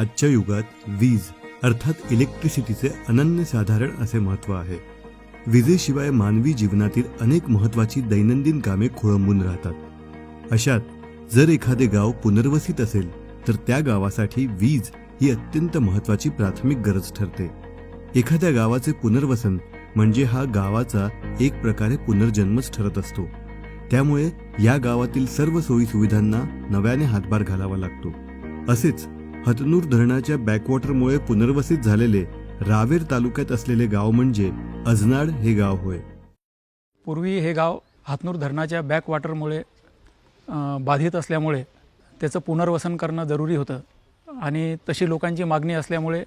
आजच्या युगात वीज अर्थात इलेक्ट्रिसिटीचे अनन्यसाधारण असे महत्त्व आहे. विजेशिवाय मानवी जीवनातील अनेक महत्त्वाची दैनंदिन कामे खोळंबून राहतात. अशात जर एखादे गाव पुनर्वसित असेल तर त्या गावासाठी वीज ही अत्यंत महत्त्वाची प्राथमिक गरज ठरते. एखाद्या गावाचे पुनर्वसन म्हणजे हा गावाचा एक प्रकारे पुनर्जन्मच ठरत असतो. त्यामुळे या गावातील सर्व सोयी सुविधांना नव्याने हातभार घालावा लागतो. असेच हतनूर धरणाच्या बॅकवॉटरमुळे पुनर्वसित झालेले रावेर तालुक्यात असलेले गाव म्हणजे अजनाड हे गाव होय. पूर्वी हे गाव हातनूर धरणाच्या बॅकवॉटरमुळे बाधित असल्यामुळे त्याचं पुनर्वसन करणं जरुरी होतं. आणि तशी लोकांची मागणी असल्यामुळे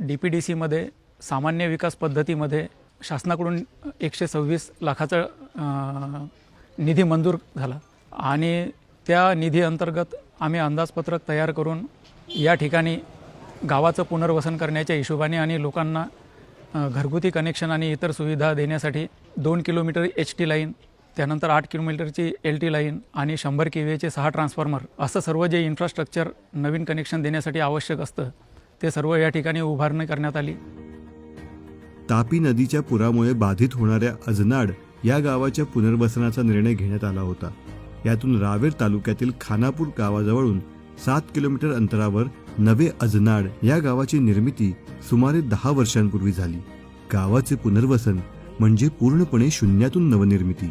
डी पी डी सीमध्ये सामान्य विकास पद्धतीमध्ये शासनाकडून एकशे सव्वीस लाखाचा निधी मंजूर झाला. आणि त्या निधी अंतर्गत आम्ही अंदाजपत्रक तयार करून या ठिकाणी गावाचं पुनर्वसन करण्याच्या हिशोबाने आणि लोकांना घरगुती कनेक्शन आणि इतर सुविधा देण्यासाठी दोन किलोमीटर एच टी लाईन त्यानंतर आठ किलोमीटरची एल टी लाईन आणि शंभर के व्हीचे सहा ट्रान्सफॉर्मर असं सर्व जे इन्फ्रास्ट्रक्चर नवीन कनेक्शन देण्यासाठी आवश्यक असतं ते सर्व या ठिकाणी उभारणी करण्यात आली. तापी नदीच्या पुरामुळे बाधित होणाऱ्या अजनाड या गावाच्या पुनर्वसनाचा निर्णय घेण्यात आला होता. यातून रावेर तालुक्यातील खानापूर गावाजवळून सात किलोमीटर अंतरावर नवे अजनाड या गावाची निर्मिती सुमारे दहा वर्षांपूर्वी झाली. गावाचे पुनर्वसन म्हणजे पूर्णपणे शून्यातून नवनिर्मिती.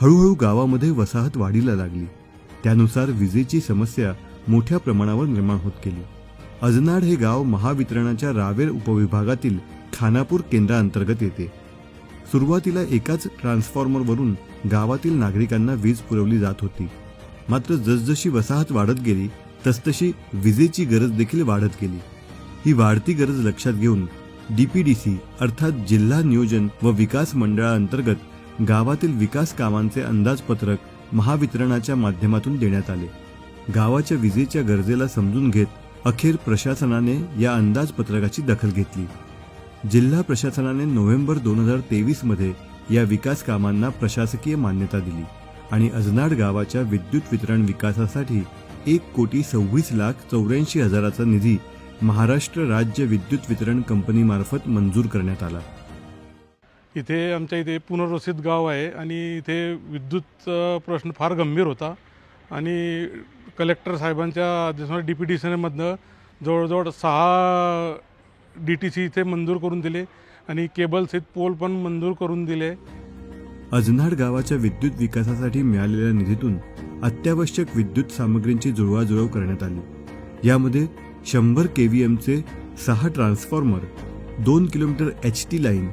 हळूहळू गावामध्ये वसाहत वाढीला लागली. त्यानुसार विजेची समस्या मोठ्या प्रमाणावर निर्माण होत गेली. अजनाड हे गाव महावितरणाच्या रावेर उपविभागातील खानापूर केंद्रांतर्गत येते. सुरुवातीला एकाच ट्रान्सफॉर्मरवरून गावातील नागरिकांना वीज पुरवली जात होती. मात्र जसजशी वसाहत वाढत गेली तसतशी विजेची गरज देखील वाढत गेली. ही वाढती गरज लक्षात घेऊन डीपीडीसी अर्थात जिल्हा नियोजन व विकास मंडळाअंतर्गत गावातील विकास कामांचे अंदाजपत्रक महावितरणाच्या माध्यमातून देण्यात आले. गावाच्या विजेच्या गरजेला समजून घेत अखेर प्रशासनाने या अंदाजपत्रकाची दखल घेतली. जिल्हा प्रशासनाने नोव्हेंबर दोन हजार तेवीसमध्ये या विकास कामांना प्रशासकीय मान्यता दिली आणि अजनाड गावाच्या विद्युत वितरण विकासासाठी एक कोटी सव्वीस लाख चौऱ्याऐंशी हजाराचा निधी महाराष्ट्र राज्य विद्युत वितरण कंपनीमार्फत मंजूर करण्यात आला. इथे आमच्या इथे पुनर्वसित गाव आहे आणि इथे विद्युतचा प्रश्न फार गंभीर होता आणि कलेक्टर साहेबांच्या डी पी डी सीमधनं जवळजवळ सहा डी टी सी इथे मंजूर करून दिले आणि केबल्स पोल पण मंजूर करून दिले. अजनाड गावाच्या विद्युत विकासासाठी मिळालेल्या निधीतून अत्यावश्यक विद्युत सामग्रींची जुळवाजुळव करण्यात आली. यामध्ये शंभर केव्हीएमचे सहा ट्रान्सफॉर्मर दोन किलोमीटर एच टी लाईन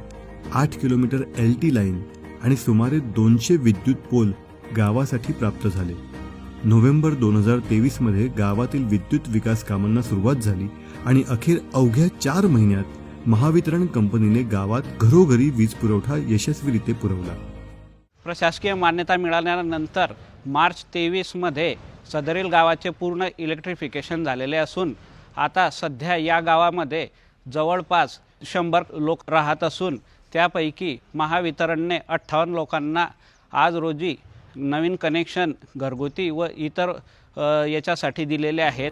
आठ किलोमीटर एल टी लाईन आणि सुमारे दोनशे विद्युत पोल गावासाठी प्राप्त झाले. नोव्हेंबर दोन हजार तेवीसमध्ये गावातील विद्युत विकास कामांना सुरुवात झाली आणि अखेर अवघ्या चार महिन्यात महावितरण कंपनीने गावात घरोघरी वीज पुरवठा यशस्वीरित्या पुरवला. प्रशासकीय मान्यता मिळाल्यानंतर मार्च तेवीसमध्ये सदरील गावाचे पूर्ण इलेक्ट्रिफिकेशन झालेले असून आता सध्या या गावामध्ये जवळपास शंभर लोक राहत असून त्यापैकी महावितरणने अठ्ठावन्न लोकांना आज रोजी नवीन कनेक्शन घरगुती व इतर याच्यासाठी दिलेले आहेत.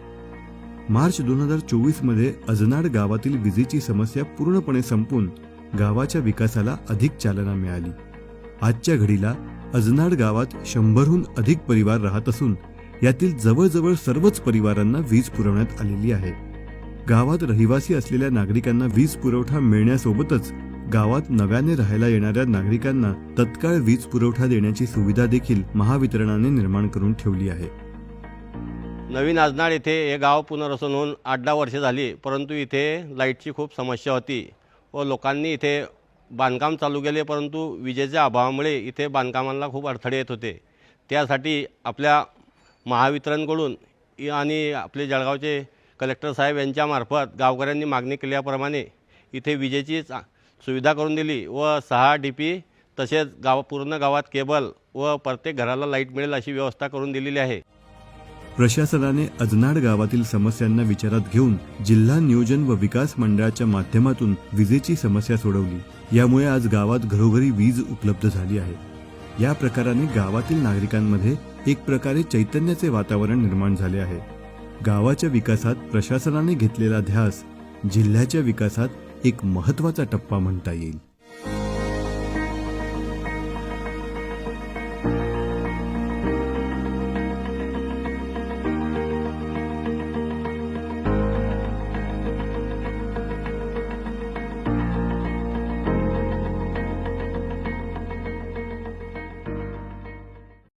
मार्च दोन हजार चोवीसमध्ये अजनाड गावातील विजेची समस्या पूर्णपणे संपून गावाच्या विकासाला अधिक चालना मिळाली. आजच्या घडीला अजनाड गावात शंभरहून अधिक परिवार राहत असून यातील जवळजवळ सर्वच परिवारांना वीज पुरवण्यात आलेली आहे. गावात रहिवासी असलेल्या नागरिकांना वीज पुरवठा मिळण्यासोबतच गावात नव्याने राहायला येणाऱ्या नागरिकांना तत्काळ वीज पुरवठा देण्याची सुविधा देखील महावितरणाने निर्माण करून ठेवली आहे. नवीन आजनाड येथे हे गाव पुनर्वसन होऊन आठ दहा वर्षे झाली परंतु इथे लाईटची खूप समस्या होती व लोकांनी इथे बांधकाम चालू केले परंतु विजेच्या अभावामुळे इथे बांधकामांना खूप अडथळे येत होते. त्यासाठी आपल्या महावितरणकडून आणि आपले जळगावचे कलेक्टर साहेब यांच्यामार्फत गावकऱ्यांनी मागणी केल्याप्रमाणे इथे विजेची चा- सुविधा करून दिली व सहा डी पी तसेच गाव पूर्ण गावात केबल व प्रत्येक घराला लाइट मिळेल अशी व्यवस्था करून दिलेली आहे. प्रशासनाने अजनाड गावातील समस्यांना विचारात घेऊन जिल्हा नियोजन व विकास मंडळाच्या माध्यमातून विजेची समस्या सोडवली. यामुळे आज गावात घरोघरी वीज उपलब्ध झाली आहे. या प्रकाराने गावातील नागरिकांमध्ये एक प्रकारे चैतन्याचे वातावरण निर्माण झाले आहे. गावाच्या विकासात प्रशासनाने घेतलेला ध्यास जिल्ह्याच्या विकासात एक महत्त्वाचा टप्पा म्हणता येईल.